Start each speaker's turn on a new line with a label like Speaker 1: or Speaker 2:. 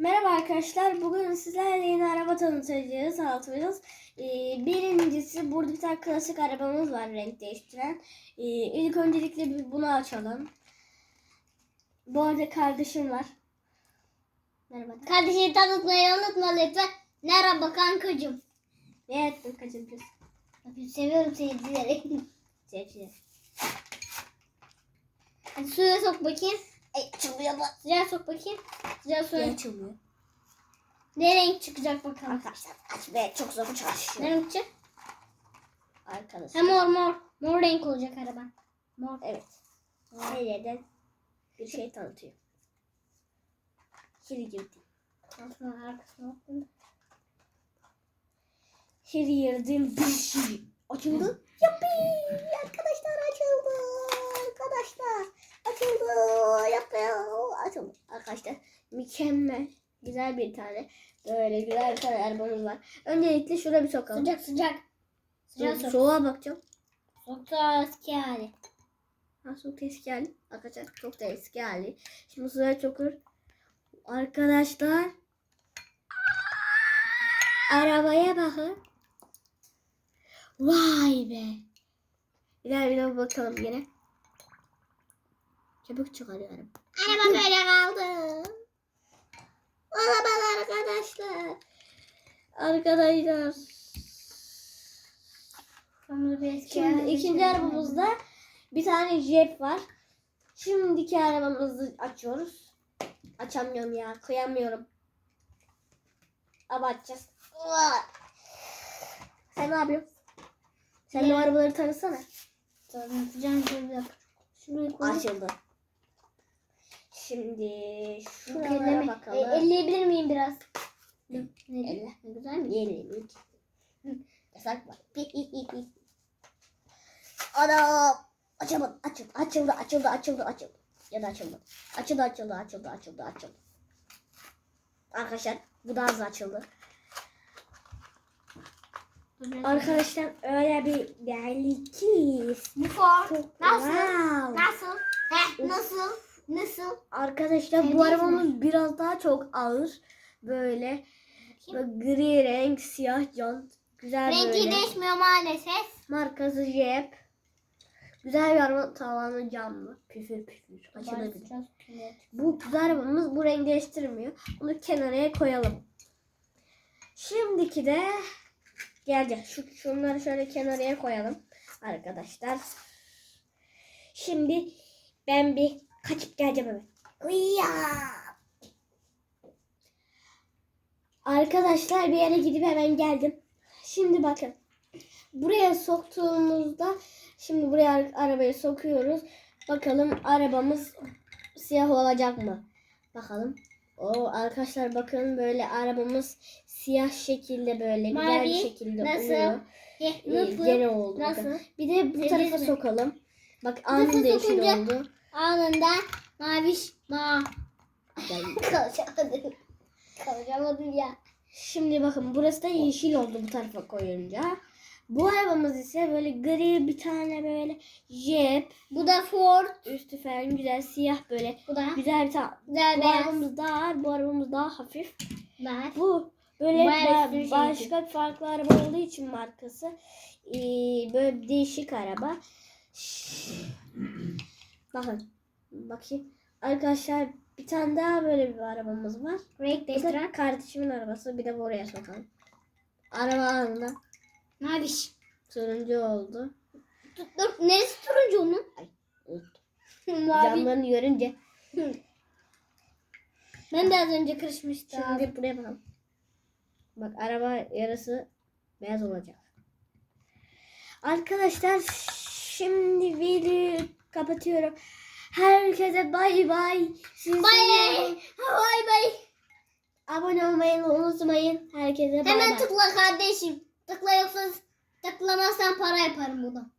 Speaker 1: Merhaba arkadaşlar. Bugün sizlerle yeni araba tanıtacağız, tanıtacağız. Ee, birincisi burada bir tane klasik arabamız var renk değiştiren. Ee, ilk öncelikle bir bunu açalım. Bu arada kardeşim var. Merhaba.
Speaker 2: Kardeşini tanıtmayı unutma lütfen. Merhaba kankacığım.
Speaker 1: Ne ettin kaçıncı?
Speaker 2: Seviyorum seni dilerek.
Speaker 1: Sevgili.
Speaker 2: Hadi suya sok bakayım.
Speaker 1: Ay açılmıyor bak.
Speaker 2: Sıcağa sok bakayım. Sıcağa
Speaker 1: Ne
Speaker 2: suya.
Speaker 1: açılmıyor?
Speaker 2: Ne renk çıkacak bakalım.
Speaker 1: Arkadaşlar aç be çok zor
Speaker 2: Ne
Speaker 1: çalışıyor.
Speaker 2: renk çık?
Speaker 1: Arkadaşlar.
Speaker 2: Ha mor mor. Mor renk olacak araba. Mor.
Speaker 1: Evet. Her yerden bir şey tanıtıyor. Hiri girdim.
Speaker 2: Altına arkasına baktım.
Speaker 1: Hiri girdim bir şey. Açıldı. Yappi! Arkadaşlar açıldı. Arkadaşlar açıldı. Yappi! Arkadaşlar mükemmel. Güzel bir tane. Böyle güzel bir tane arabamız var. Öncelikle şuraya bir sokalım.
Speaker 2: Sıcak sıcak. Sıcak sok.
Speaker 1: Soğuğa bakacağım.
Speaker 2: Sok da eski hali.
Speaker 1: Ha çok eski hali. Arkadaşlar çok da eski hali. Şimdi suya çokur. Arkadaşlar. Arabaya bakın. Vay be. Bir daha bir daha bakalım yine. Çabuk çıkarıyorum.
Speaker 2: Araba böyle kaldı.
Speaker 1: Merhaba arkadaşlar. Arkadaşlar. Şimdi ikinci arabamızda bir tane Jeep var. Şimdiki arabamızı açıyoruz. Açamıyorum ya. Kıyamıyorum. Ama açacağız. Sen ne yapıyorsun? Sen de o
Speaker 2: Ne?
Speaker 1: arabaları tanısana.
Speaker 2: Tanıtacağım dakika. Şurayı koy.
Speaker 1: Açıldı. Şimdi şuralara bakalım.
Speaker 2: E, elleyebilir miyim biraz? Ne?
Speaker 1: Elle.
Speaker 2: Ne güzel mi?
Speaker 1: Yiyelim. Yasak var. Ana! Açıldı, açıldı, açıldı, açıldı, açıldı, açıldı. Ya da açıldı. Açıldı, açıldı, açıldı, açıldı, açıldı. Arkadaşlar bu da hızlı açıldı. Arkadaşlar öyle bir geldi ki.
Speaker 2: Bu for.
Speaker 1: Çok
Speaker 2: Nasıl?
Speaker 1: Wow.
Speaker 2: Nasıl? Heh, nasıl? Nasıl?
Speaker 1: Arkadaşlar bu
Speaker 2: Sevdiniz
Speaker 1: arabamız biraz daha çok ağır. Böyle, böyle gri renk, siyah jant. Güzel
Speaker 2: Rengi
Speaker 1: böyle.
Speaker 2: değişmiyor maalesef.
Speaker 1: Markası Jeep. Güzel bir araba tavanı camlı. Püfür püfür. Açılabilir. Bu güzel arabamız bu rengi değiştirmiyor. Bunu kenara koyalım. Şimdiki de geldi. Şu, şunları şöyle kenaraya koyalım arkadaşlar. Şimdi ben bir kaçıp geleceğim hemen. Arkadaşlar bir yere gidip hemen geldim. Şimdi bakın. Buraya soktuğumuzda şimdi buraya ar- arabayı sokuyoruz. Bakalım arabamız siyah olacak mı? Bakalım. O arkadaşlar bakın böyle arabamız siyah şekilde böyle güzel
Speaker 2: Mavi,
Speaker 1: bir şekilde
Speaker 2: nasıl?
Speaker 1: oluyor.
Speaker 2: Nasıl?
Speaker 1: Gene oldu. bakın.
Speaker 2: Nasıl?
Speaker 1: Bir de bu tarafa sokalım. Bak anında yeşil oldu.
Speaker 2: Anında maviş ma. Kalacamadım. Kalacamadım ya.
Speaker 1: Şimdi bakın burası da yeşil oldu bu tarafa koyunca. Bu arabamız ise böyle gri bir tane böyle Jeep.
Speaker 2: Bu da Ford.
Speaker 1: Üstü falan güzel siyah böyle
Speaker 2: Bu da
Speaker 1: güzel bir tane.
Speaker 2: güzel
Speaker 1: Bu
Speaker 2: beyaz.
Speaker 1: arabamız daha ağır, bu arabamız daha hafif.
Speaker 2: Var.
Speaker 1: Bu böyle ba-
Speaker 2: bir şey
Speaker 1: başka farklı araba olduğu için markası ee, böyle bir değişik araba. Bakın bakayım. Arkadaşlar bir tane daha böyle bir arabamız var.
Speaker 2: Renk
Speaker 1: Bu da kardeşimin arabası. Bir de buraya sokalım. Araba anında
Speaker 2: Maviş.
Speaker 1: turuncu oldu.
Speaker 2: Dur, dur. Neresi turuncu onun?
Speaker 1: Unuttum.
Speaker 2: Mavi.
Speaker 1: Camlarını görünce.
Speaker 2: Ben de az önce kırışmıştım.
Speaker 1: Şimdi buraya bakalım. Bak araba yarısı beyaz olacak. Arkadaşlar şimdi videoyu kapatıyorum. Herkese bay bay. Sizi
Speaker 2: Bay bay bay.
Speaker 1: Abone olmayı unutmayın. Herkese bay
Speaker 2: Hemen
Speaker 1: bay.
Speaker 2: tıkla kardeşim. Tıkla yoksa tıklamazsan para yaparım bunu.